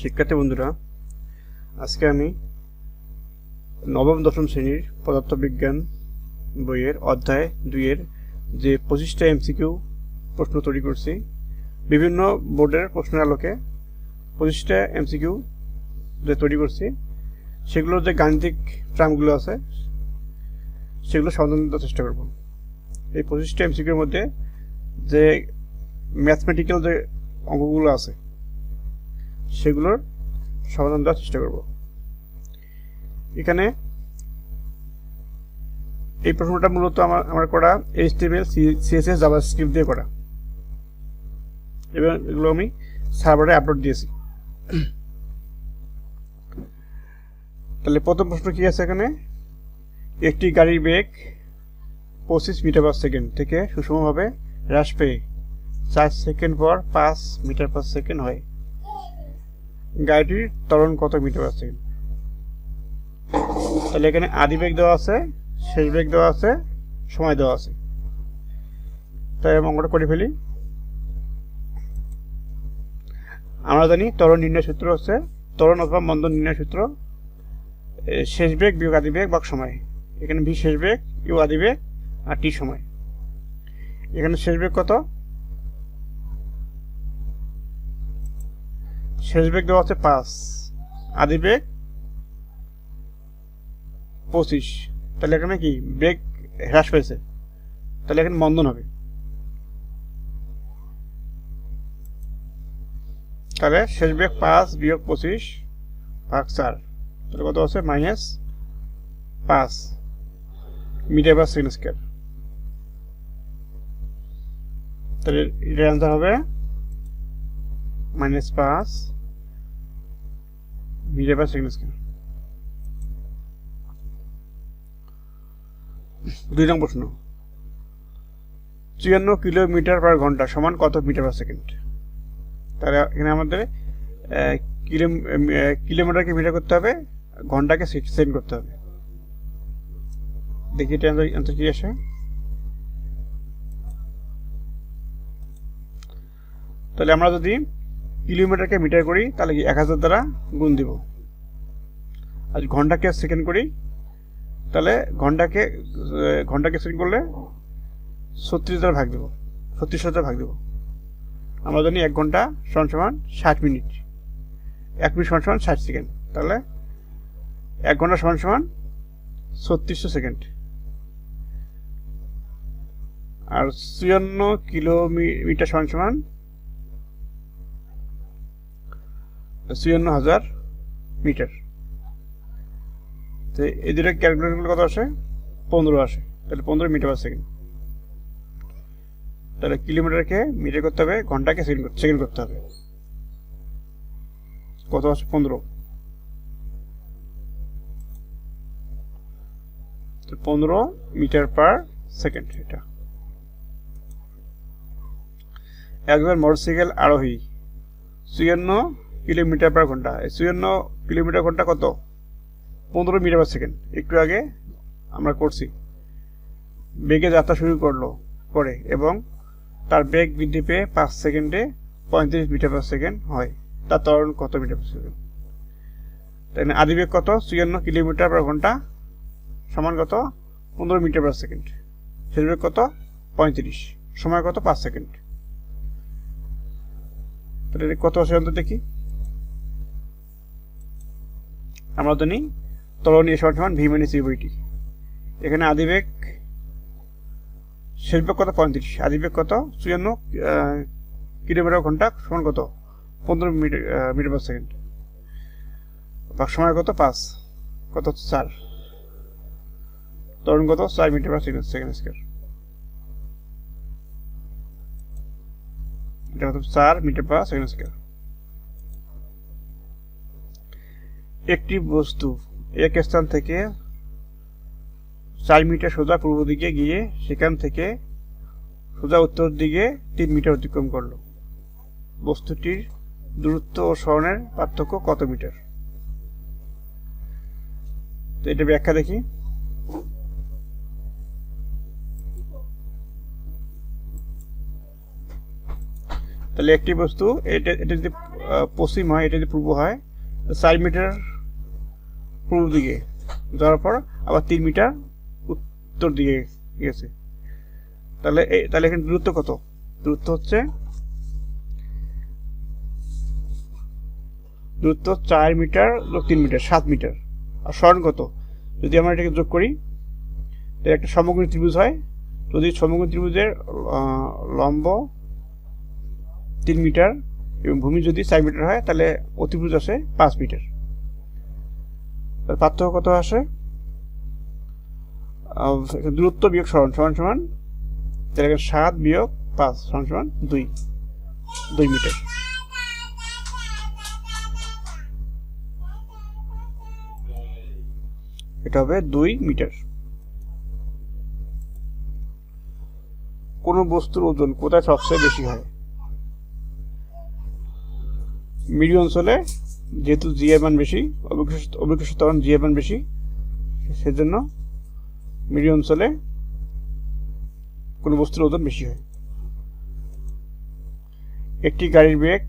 শিক্ষার্থী বন্ধুরা, আজকে আমি নবম, দশম শ্রেণির পদার্থবিজ্ঞান বইয়ের অধ্যায় দুইয়ের যে পঁচিশটা এমসিকিউ প্রশ্ন তৈরি করছি, বিভিন্ন বোর্ডের প্রশ্নের আলোকে পঁচিশটা এমসিকিউ যে তৈরি করছি, সেগুলোর যে গাণিতিক ট্রামগুলো আছে, সেগুলো সমাধান দেওয়ার চেষ্টা করব। এই পঁচিশটা এমসিকিউর মধ্যে যে ম্যাথমেটিক্যাল যে অঙ্কগুলো আছে সেগুলোর সমাধান দেওয়ার চেষ্টা করব। এখানে এই প্রশ্নটা মূলত আমার আমার করা এইচটিএমএল সিএসএস জাভা স্ক্রিপ্ট দিয়ে করা। এবং এগুলো আমি সার্ভারে আপলোড দিয়েছি। তাহলে প্রথম প্রশ্ন কি আছে এখানে? একটি গাড়ির বেগ পঁচিশ মিটার পার সেকেন্ড থেকে সুষমভাবে হ্রাস পেয়ে চার সেকেন্ড পর পাঁচ মিটার পার সেকেন্ড হয়। গাড়িটির ত্বরণ কত মিটার সেকেন্ড তাহলে এখানে আদি বেগ দেওয়া আছে, শেষ বেগ দেওয়া আছে, সময় দেওয়া আছে। তাই আমি অঙ্কটা করে ফেলি। আমরা জানি ত্বরণ নির্ণয় সূত্র হচ্ছে ত্বরণ অথবা মন্দন নির্ণয় সূত্র শেষ বেগ বিয়োগ আদি বেগ বাক সময়। এখানে ভি শেষ বেগ, ইউ আদি বেগ, আর টি সময়। এখানে শেষ বেগ কত? শেষ বেগ দেওয়া আছে পাঁচ। আদি বেগ পঁচিশ। তাহলে এখানে কি? বেগ হ্রাস পেয়েছে তাহলে এখানে মন্দন হবে। তাহলে শেষ বেগ পাঁচ বিয়োগ পঁচিশ ভাগ চার। তাহলে কত আছে মাইনাস পাঁচ। মিটার বা সেকেন্ড স্কোয়ার তাহলে এটার অ্যান্সার হবে মাইনাস পাঁচ মিটার পার সেকেন্ড স্কোয়ার দুই নং প্রশ্ন। চুয়ান্ন কিলোমিটার পার ঘণ্টা সমান কত মিটার পার সেকেন্ড তাহলে এখানে আমাদের কিলো কিলোমিটারকে মিটার করতে হবে, ঘন্টাকে সেকেন্ড করতে হবে। দেখি এটা অ্যান্সার কি আসে? তাহলে আমরা যদি কিলোমিটারকে মিটার করি, তাহলে কি এক হাজার দ্বারা গুণ দিব। আর ঘন্টাকে সেকেন্ড করি, তাহলে ঘন্টাকে ঘন্টাকে সেকেন্ড করলে ছত্রিশ দ্বারা ভাগ দেবো, ছত্রিশ দ্বারা ভাগ দেবো। আমরা জানি এক ঘণ্টা সমান সমান ষাট মিনিট। এক মিনিট সমান সমান ষাট সেকেন্ড। তাহলে এক ঘণ্টা সমান সমান ছত্রিশশো সেকেন্ড। আর চুয়ান্ন কিলোমিটার সমান সমান চুয়ান্ন হাজার মিটার। তো এই দুটো কত আসে? পনেরো আসে। তাহলে পনেরো মিটার পার সেকেন্ড তাহলে কিলোমিটারকে মিটার করতে হবে, ঘন্টাকে সেকেন্ড সেকেন্ড করতে হবে। কত আছে পনেরো। পনেরো মিটার পার সেকেন্ড এটা। একবার মোটরসাইকেল আরোহী। চুয়ান্ন কিলোমিটার পার ঘণ্টা। চুয়ান্ন কিলোমিটার ঘণ্টা কত? পনেরো মিটার পার সেকেন্ড একটু আগে আমরা করছি। বেগে যাত্রা শুরু করল, করে এবং তার বেগ বৃদ্ধি পেয়ে পাঁচ সেকেন্ডে পঁয়ত্রিশ মিটার পার সেকেন্ড হয়। তার ত্বরণ কত মিটার পার সেকেন্ড তাই আদি বেগ কত? চুয়ান্ন কিলোমিটার পার ঘণ্টা সমান কত? পনেরো মিটার পার সেকেন্ড শেষ বেগ কত? পঁয়ত্রিশ। সময় কত? পাঁচ সেকেন্ড তাহলে কত অন্তত দেখি? আমরা জানি ত্বরণ এ সমান ভি মাইনাস এখানে আদিবেগ শেষ বেগ কত? পঁয়ত্রিশ। আদিবেগ কত? চুয়ান্ন কিলোমিটার ঘণ্টা সমান কত? পনেরো মিটার পার সেকেন্ড। বা সময় কত? পাঁচ। কত চার। তরুণ কত? চার metre per second second square. এটা কত? চার মিটার পার সেকেন্ড স্কোয়ার। একটি বস্তু, এক স্থান থেকে চার মিটার সোজা পূর্ব দিকে গিয়ে সেখান থেকে সোজা উত্তর দিকে তিন মিটার অতিক্রম করল। বস্তুটির দূরত্ব ও স্মরণের পার্থক্য কত মিটার? তো এটা ব্যাখ্যা দেখি। তাহলে একটি বস্তু, এটা এটা যদি পশ্চিম হয়, এটা যদি পূর্ব হয়, চার মিটার পূর্ব দিকে যাওয়ার পর আবার তিন মিটার উত্তর দিকে গেছে। তাহলে তাহলে এখানে দূরত্ব কত? দূরত্ব হচ্ছে দূরত্ব চার মিটার যোগ তিন মিটার, সাত মিটার। আর স্মরণ কত? যদি আমরা এটাকে যোগ করি, তাহলে একটা সমগ্র ত্রিভুজ হয়। যদি সমগ্র ত্রিভুজের লম্ব তিন মিটার এবং ভূমি যদি চার মিটার হয়, তাহলে অতিভুজ আসে পাঁচ মিটার। পার্থক্য কত আসে? দূরত্ব বিয়োগ সরণ সমান সমান। তাহলে সাত বিয়োগ পাঁচ, সমান সমান দুই। দুই মিটার। এটা হবে দুই মিটার। কোনো বস্তুর ওজন কোথায় সবচেয়ে বেশি হয়? মিডি অঞ্চলে যেহেতু জি এর মান বেশি অভিকৃষ্ট ত্বরণ জি এর মান বেশি, সেজন্য মিডি অঞ্চলে কোনো বস্তুর ওজন বেশি হয়। একটি গাড়ির বেগ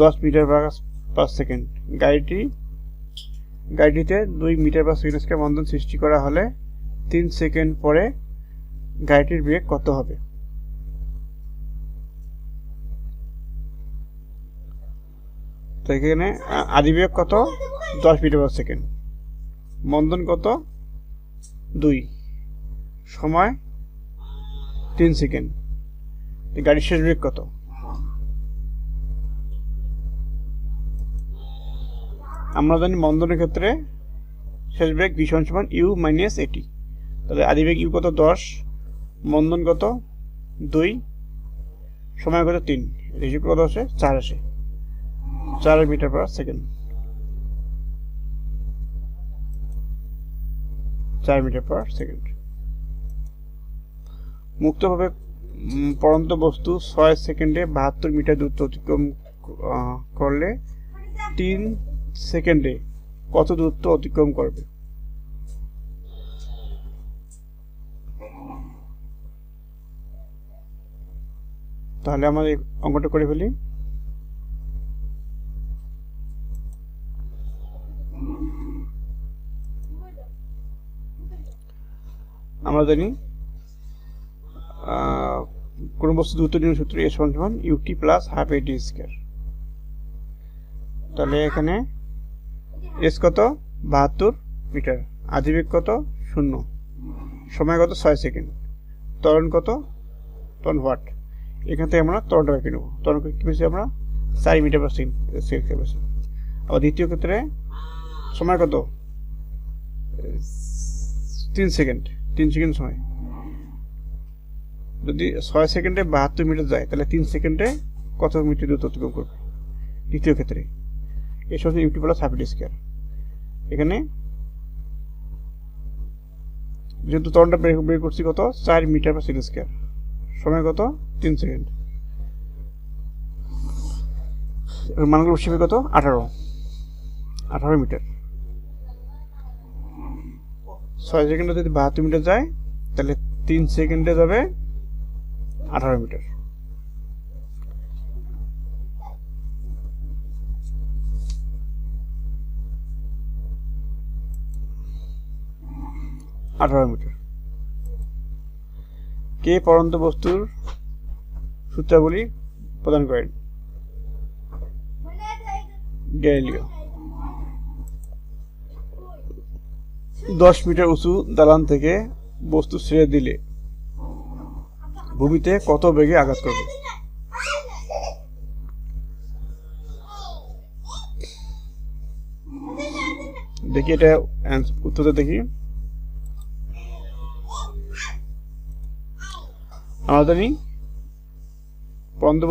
দশ মিটার পার সেকেন্ড গাড়িটি, গাড়িটিতে দুই মিটার পার সেকেন্ড স্কোয়ার বন্ধন সৃষ্টি করা হলে তিন সেকেন্ড পরে গাড়িটির বেগ কত হবে? তো এখানে আদিবেগ কত? দশ মিটার পার সেকেন্ড মন্দন কত? দুই। সময়? তিন সেকেন্ড গাড়ির শেষ বেগ কত? আমরা জানি মন্দনের ক্ষেত্রে শেষ বেগ ভীষণ সমান ইউ মাইনাস এটি তাহলে আদিবেগ ইউ কত? দশ। মন্দন কত? দুই। সময় কত? তিন। রেজিক কত আসে? চার আসে। চার মিটার পার সেকেন্ড চার মিটার পার সেকেন্ড মুক্তভাবে উম, পড়ন্ত বস্তু ছয় সেকেন্ডে বাহাত্তর মিটার দূরত্ব অতিক্রম করলে তিন সেকেন্ডে কত দূরত্ব অতিক্রম করবে? তাহলে আমাদের অঙ্কটা করে ফেলি। আমরা জানি কোন বস্তু দ্রুত নির্ণয় সূত্র এস সমান সমান ut plus half at square তাহলে এখানে এস কত? বাহাত্তর মিটার। আদিবেগ কত? শূন্য। সময় কত? ছয় সেকেন্ড। ত্বরণ কত? ত্বরণ ওয়াট। এখান থেকে আমরা ত্বরণটা বেঁকে নেব। ত্বরণ কি পেয়েছি আমরা? চার মিটার পার সেকেন্ড সেকেন্ড পেয়েছি। আবার দ্বিতীয় ক্ষেত্রে সময় কত? তিন সেকেন্ড। তিন সেকেন্ড সময়। যদি ছয় সেকেন্ডে বাহাত্তর মিটার যায়, তাহলে তিন সেকেন্ডে কত মিটার দ্রুত অতিক্রম করবে? দ্বিতীয় ক্ষেত্রে। এর সঙ্গে ইউটি প্লাস হাফ স্কোয়ার। এখানে যেহেতু তরণটা বের করছি কত? চার মিটার পার সেকেন্ড স্কোয়ার সময় কত? তিন সেকেন্ড। মানগুলো হিসেবে কত? আঠারো। আঠারো মিটার। ছয় সেকেন্ডে যদি বাহাত্তর মিটার যায়, তাহলে তিন সেকেন্ডে যাবে আঠারো মিটার। আঠারো মিটার। কে পরন্ত বস্তুর সূত্রাবলী প্রদান করেন? গ্যালিলিও। দশ মিটার উঁচু দালান থেকে বস্তু ছেড়ে দিলে ভূমিতে কত বেগে আঘাত করবে? দেখি এটা উত্তরটা দেখি। আমরা জানি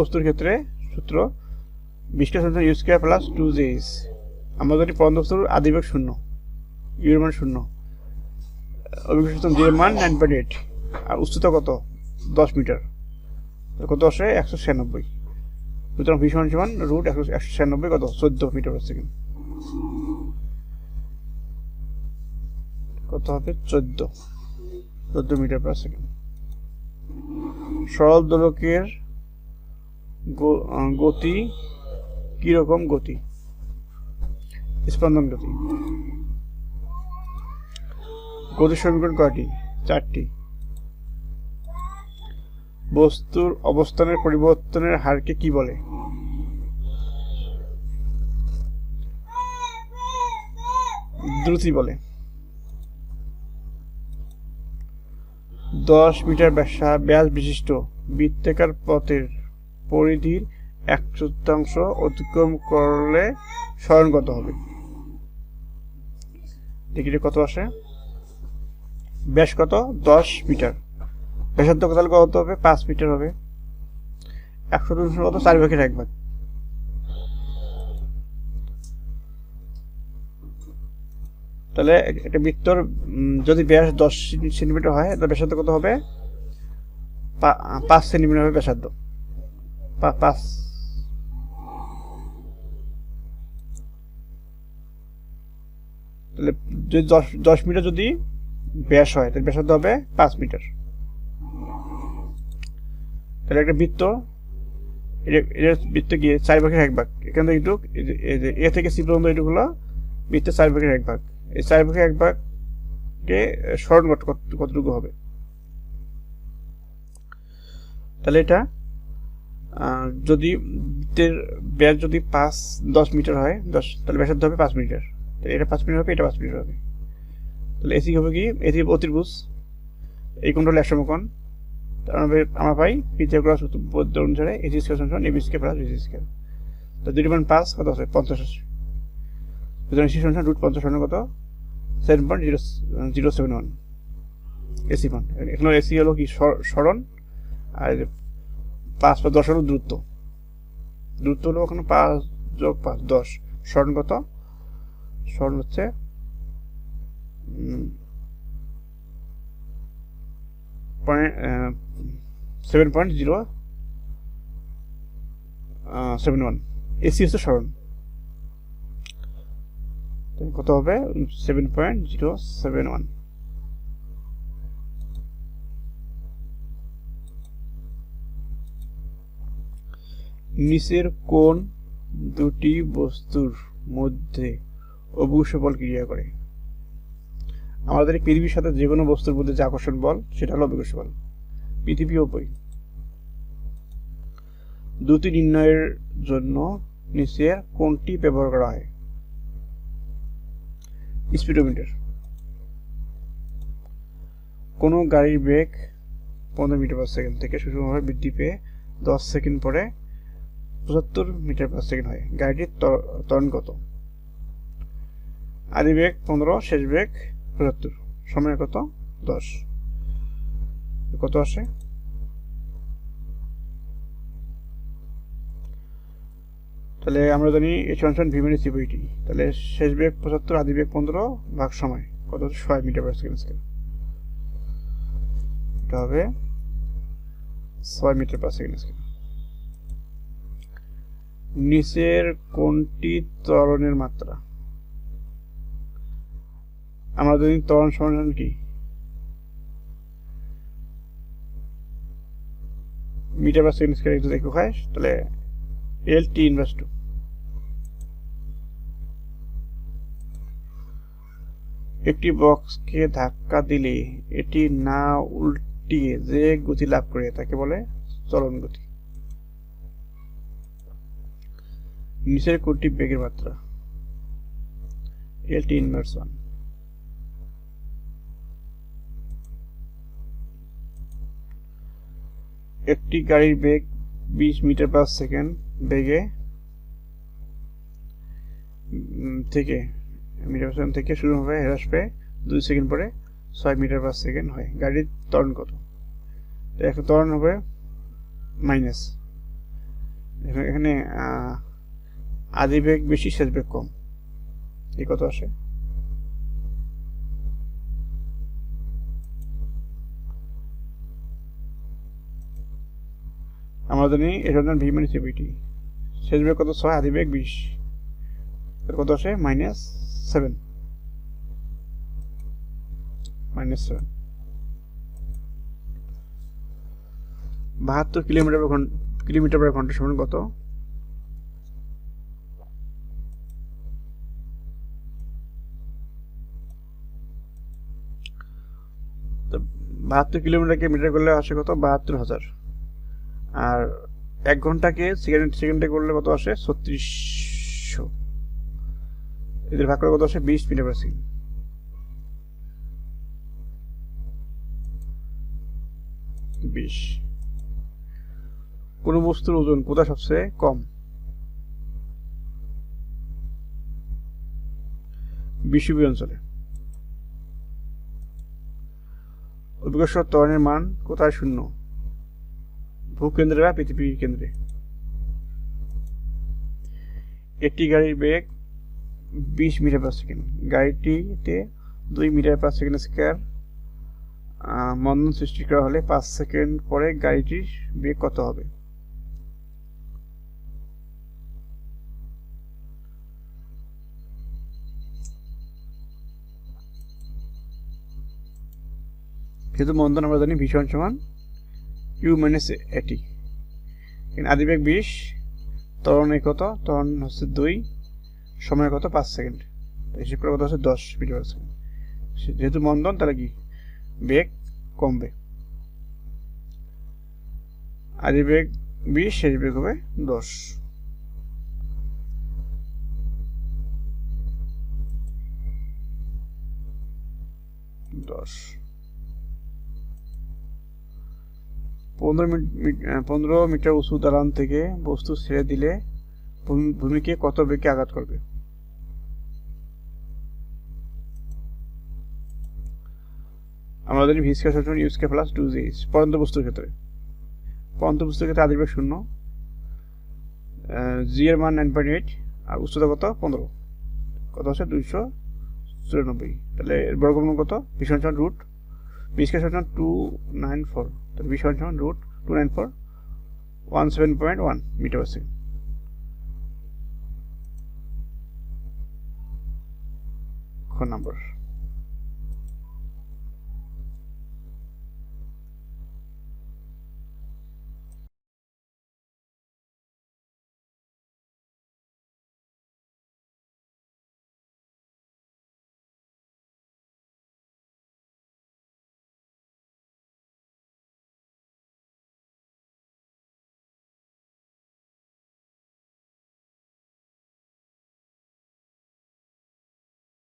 বস্তুর ক্ষেত্রে সূত্র বিশ্লেষণ u square plus two gs আমরা জানি বস্তুর আদিবেগ শূন্য। ইউর মান শূন্য। অভিজ্ঞতা জি এর মান নাইন পয়েন্ট এইট আর উচ্চতা কত? দশ মিটার। কত আসে? একশো ছিয়ানব্বই। সুতরাং ভি সমান সমান রুট একশো একশো ছিয়ানব্বই, কত? চোদ্দ মিটার পার সেকেন্ড কত হবে? চোদ্দ। চোদ্দ মিটার পার সেকেন্ড সরল দোলকের গতি কীরকম গতি? স্পন্দন গতি। গতির সমীকরণ কয়টি? চারটি। বস্তুর অবস্থানের পরিবর্তনের হারকে কি বলে? দ্রুতি বলে। দশ মিটার ব্যাসা ব্যাস বিশিষ্ট বৃত্তাকার পথের পরিধির এক চতুর্থাংশ অতিক্রম করলে স্মরণ কত হবে টিকিটে কত আসে? ব্যাস কত? দশ মিটার। ব্যাসার্ধ তাহলে কত হবে? পাঁচ মিটার হবে। একশো দুশো কত? চার ভাগের এক ভাগ। তাহলে একটা বৃত্তর যদি ব্যাস দশ সেন্টিমিটার হয়, তাহলে ব্যাসার্ধ কত হবে? পাঁচ সেন্টিমিটার হবে ব্যাসার্ধ। পাঁচ। তাহলে যদি দশ দশ মিটার যদি ব্যাস হয়। তাহলে ব্যাসার্ধ হবে পাঁচ মিটার। তাহলে একটা বৃত্ত, এটা- বৃত্ত গিয়ে চার ভাগের এক ভাগ। এখান থেকে এইটুক এই যে- এ থেকে সি পর্যন্ত এইটুক হলো বৃত্তের চার ভাগের এক ভাগ। এই চার ভাগের এক ভাগকে স্মরণ কত, কত- কতটুকু হবে? তাহলে এটা যদি বৃত্তের ব্যাস যদি পাঁচ, দশ মিটার হয়, দশ, তাহলে ব্যাসার্ধ হবে পাঁচ মিটার। তাহলে এটা পাঁচ মিটার হবে, এটা পাঁচ মিটার হবে। তাহলে এসি হবে কি? এসি অতির্ভুজ এই কোণটা হলো একশো কোণ তার মানে আমরা পাই পিথাগোরাস উপপাদ্য অনুসারে এসি স্কোয়ার সমান AB square plus BC square তো দুটি পয়েন্ট পাঁচ, কত আছে? পঞ্চাশ সুতরাং এসি সমান রুট পঞ্চাশ কত? Seven point zero zero seven one AC মান এখানে এসি হলো কি? স্মরণ আর পাঁচ বা দশ হলো দ্রুত দ্রুত হলো ওখানে পাঁচ যোগ পাঁচ, দশ। স্মরণ কত? স্মরণ হচ্ছে point seven point zero seven one AC হচ্ছে তাহলে কত হবে? Seven point zero seven one নিচের কোন দুটি বস্তুর মধ্যে অবুশ বল ক্রিয়া করে। আমাদের পৃথিবীর সাথে যে কোনো বস্তুর মধ্যে যে আকর্ষণ বল, সেটা হলো অভিকর্ষ বল। পৃথিবী ও বই। দুটি নির্ণয়ের জন্য নিচের কোনটি ব্যবহার করা হয়? স্পিডোমিটার। কোনো গাড়ির বেগ পনেরো মিটার পার সেকেন্ড থেকে সুষমভাবে বৃদ্ধি পেয়ে দশ সেকেন্ড পরে পঁচাত্তর মিটার পার সেকেন্ড হয়। গাড়িটির ত্বর- ত্বরণ কত? আদি বেগ পনেরো, শেষ বেগ পঁচাত্তর সময় কত? দশ। কত আসে? তাহলে আমরা জানি এইচ ওয়ান সমান ভি মাইনাস সিবিটি তাহলে শেষ বেগ পঁচাত্তর, আদি বেগ পনেরো, ভাগ সময়। কত ছয় মিটার পার সেকেন্ড স্কেল এটা হবে ছয় মিটার পার সেকেন্ড স্কেল নিচের কোনটি ত্বরণের মাত্রা? আমরা যদি ত্বরণ সমান কি? মিটার পার সেকেন্ড তাহলে এল টি ইনভার্স টু একটি বক্সকে ধাক্কা দিলে এটি না উল্টিয়ে যে গতি লাভ করে তাকে বলে চলন গতি। নিচের কোনটি বেগের মাত্রা। এল টি ইনভার্স ওয়ান একটি গাড়ির বেগ বিশ মিটার পার সেকেন্ড বেগে থেকে, মিটার পার সেকেন্ড থেকে শুরু হবে হ্রাস পেয়ে দুই সেকেন্ড পরে ছয় মিটার পার সেকেন্ড হয়। গাড়ির ত্বরণ কত? এখন ত্বরণ হবে মাইনাস এখানে আদি বেগ বেশি, শেষ বেগ কম। এই কত আসে? মহাজনী এইট হান্ড্রেড ভি মাইনাস শেষ বেগ কত? ছয় আধি বেগ বিশ। কত আসে? Minus seven. Minus seven. বাহাত্তর কিলোমিটার পার ঘণ্টা কিলোমিটার পার ঘণ্টা সময় কত? বাহাত্তর কিলোমিটারকে মিটার করলে আসে কত? বাহাত্তর হাজার। আর এক ঘন্টাকে সেকেন্ড সেকেন্ডে করলে কত আসে? ছত্রিশশো। এদের ভাগ করে কত আসে? বিশ মিটার পার সেকেন্ড বিশ। কোনো বস্তুর ওজন কোথায় সবচেয়ে কম? বিষুবী অঞ্চলে। অভিকর্ষ ত্বরণের মান কোথায় শূন্য? ভূকেন্দ্রে বা পৃথিবীর কেন্দ্রে। একটি গাড়ির বেগ বিশ মিটার পার সেকেন্ড গাড়িটিতে দুই মিটার পার সেকেন্ড স্কোয়ার মন্দন সৃষ্টি করা হলে পাঁচ সেকেন্ড পরে গাড়িটির বেগ কত হবে? যেহেতু মন্দন আমরা জানি ভীষণ সমান ইউ মাইনাস এটি আদিবেগ বিশ, ত্বরণে কত? তরণ হচ্ছে দুই, সময় কত? পাঁচ সেকেন্ড। হিসেব কত হচ্ছে? দশ মিটার সেকেন্ড। যেহেতু মন্দন, তাহলে কি? বেগ কমবে। আদিবেগ বিশ, শেষ বেগ হবে দশ। দশ। পনেরো পনেরো মিটার উঁচু দালান থেকে বস্তু ছেড়ে দিলে ভূমিকে কত বেগে আঘাত করবে? আমরা জানি ভিসকা কে প্লাস টু জি পরন্ত বস্তুর ক্ষেত্রে। পরন্ত বস্তুর ক্ষেত্রে আদিবেগ শূন্য জি এর মান নাইন পয়েন্ট এইট আর উচ্চতা কত? পনেরো। কত আছে দুইশো চুরানব্বই। তাহলে এর বর্গমূল কত? ভীষণ সমান রুট ভিসকা সমান টু নাইন ফোর তাহলে ভীষণ সমান root two nine four one seven point one metre per second number